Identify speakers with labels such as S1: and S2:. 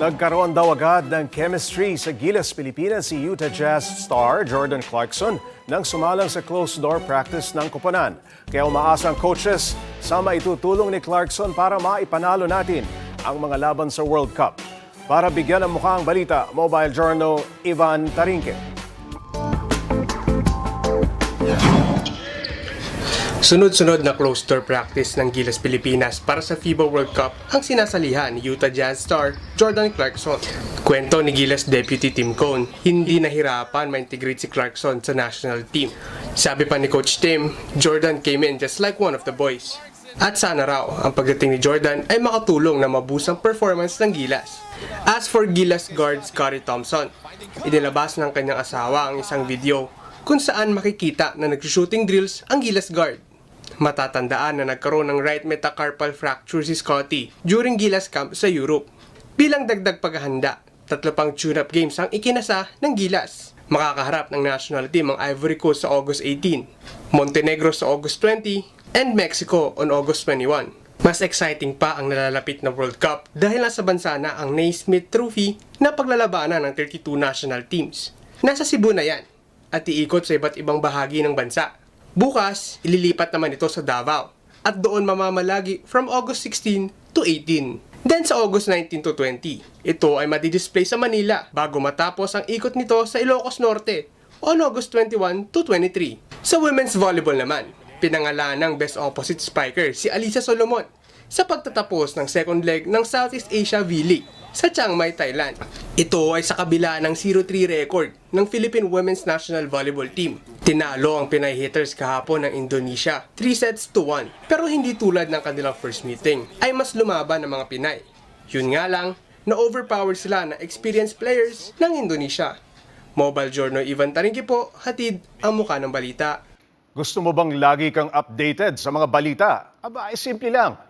S1: Nagkaroon daw agad ng chemistry sa Gilas, Pilipinas si Utah Jazz star Jordan Clarkson nang sumalang sa closed-door practice ng koponan. Kaya umaasa ang coaches sa maitutulong ni Clarkson para maipanalo natin ang mga laban sa World Cup. Para bigyan ng mukha ang balita, Mobile Journal Ivan Tarinque.
S2: Sunod-sunod na closed-door practice ng Gilas Pilipinas para sa FIBA World Cup ang sinasalihan ni Utah Jazz star Jordan Clarkson. Kwento ni Gilas Deputy Tim Cone, hindi nahirapan ma-integrate si Clarkson sa national team. Sabi pa ni Coach Tim, Jordan came in just like one of the boys. At sana raw, ang pagdating ni Jordan ay makatulong na mabusang performance ng Gilas. As for Gilas guard Scottie Thompson, inilabas ng kanyang asawa ang isang video kung saan makikita na nag-shooting drills ang Gilas guard. Matatandaan na nagkaroon ng right metacarpal fracture si Scotty during Gilas camp sa Europe. Bilang dagdag paghahanda, tatlo pang tune-up games ang ikinasa ng Gilas. Makakaharap ng national team ang Ivory Coast sa August 18, Montenegro sa August 20, and Mexico on August 21. Mas exciting pa ang nalalapit na World Cup dahil nasa bansa na ang Naismith Trophy na paglalabanan ng 32 national teams. Nasa Cebu na yan at iikot sa iba't ibang bahagi ng bansa. Bukas, ililipat naman ito sa Davao at doon mamamalagi from August 16 to 18. Then sa August 19 to 20, ito ay madidisplay sa Manila bago matapos ang ikot nito sa Ilocos Norte on August 21 to 23. Sa women's volleyball naman, pinangalan ng best opposite spiker si Alisa Solomon sa pagtatapos ng second leg ng Southeast Asia V-League sa Chiang Mai, Thailand. Ito ay sa kabila ng 0-3 record ng Philippine Women's National Volleyball Team. Tinalo ang Pinay hitters kahapon ng Indonesia 3 sets to 1 pero hindi tulad ng kanilang first meeting ay mas lumaban ng mga Pinay. Yun nga lang, na-overpower sila ng experienced players ng Indonesia. Mobile Journal Ivan Tarinki po, hatid ang muka ng balita.
S1: Gusto mo bang lagi kang updated sa mga balita? Aba, ay simple lang.